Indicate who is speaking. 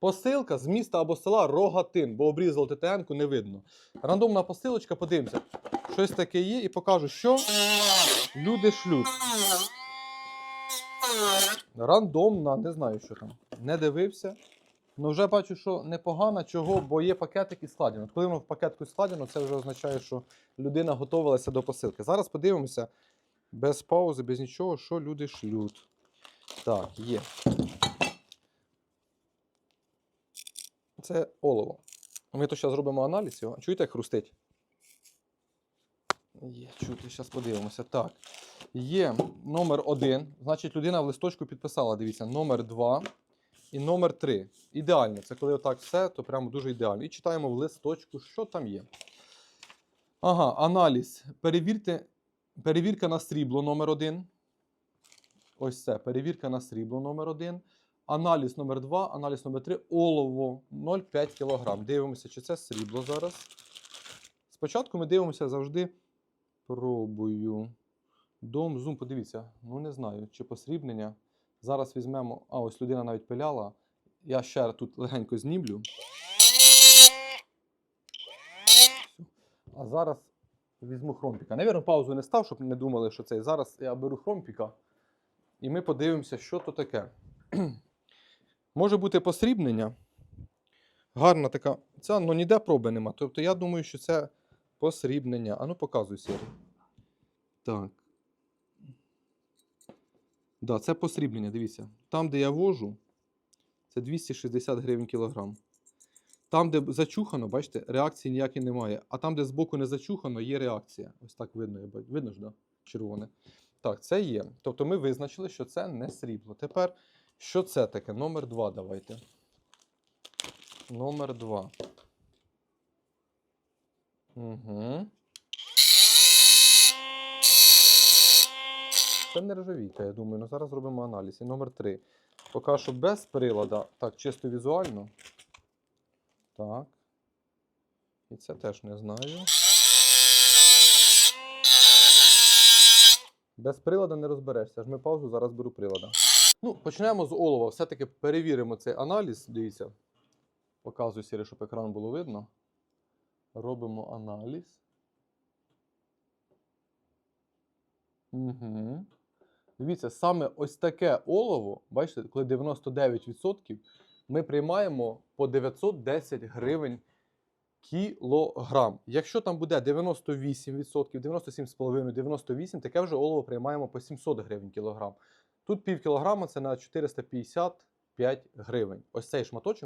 Speaker 1: Посилка з міста або села Рогатин, бо обрізали ТТН-ку, не видно. Рандомна посилочка, подивимося. Щось таке є і покажу, що люди шлють. Рандомна, не знаю, що там. Не дивився. Ну вже бачу, що непогано, чого, бо є пакетик і складено. Коли воно в пакетку складено, це вже означає, що людина готувалася до посилки. Зараз подивимося без паузи, без нічого, що люди шлють. Так, є. Це олово. Ми то зараз зробимо аналіз його. Чуєте, як хрустить? Є, чути, зараз подивимося. Так. Є номер один. Значить, людина в листочку підписала, дивіться, номер 2 і номер 3. Ідеально. Це коли отак все, то прямо дуже ідеально. І читаємо в листочку, що там є. Ага, аналіз. Перевірте, перевірка на срібло номер 1. Ось це. Перевірка на срібло номер 1. Аналіз номер 2, аналіз номер 3, олово 0,5 кг. Дивимося, чи це срібло зараз. Спочатку ми дивимося завжди. Пробую. Дом, зум, подивіться. Ну не знаю, чи посрібнення. Зараз візьмемо. А, ось людина навіть пиляла. Я ще тут легенько знімлю. А зараз візьму хромпіка. Навірно, паузу не став, щоб не думали, що це. Зараз я беру хромпіка. І ми подивимося, що то таке. Може бути посрібнення. Гарна така. Ця, ну ніде проби нема. Тобто я думаю, що це посрібнення. А ну показуй Сірі. Так. Да, це посрібнення, дивіться. Там, де я вожу, це 260 гривень кілограм. Там, де зачухано, бачите, реакції ніякої немає. А там, де збоку не зачухано, є реакція. Ось так видно, я бачу. Видно ж, да? Червоне. Так, це є. Тобто ми визначили, що це не срібло. Тепер, що це таке? Номер 2 давайте. Номер 2. Угу. Це нержавійка, я думаю. Ну зараз зробимо аналіз. І номер 3. Поки що без прилада. Так, чисто візуально. Так. І це теж не знаю. Без прилада не розберешся. Жми паузу, зараз беру прилада. Ну, почнемо з олова. Все-таки перевіримо цей аналіз. Дивіться. Показую сірі, щоб екран було видно. Робимо аналіз. Угу. Дивіться, саме ось таке олово, бачите, коли 99%, ми приймаємо по 910 гривень кілограм. Якщо там буде 98%, 97,5%, 98%, таке вже олово приймаємо по 700 гривень кілограм. Тут пів кілограма це на 455 гривень. Ось цей шматочок.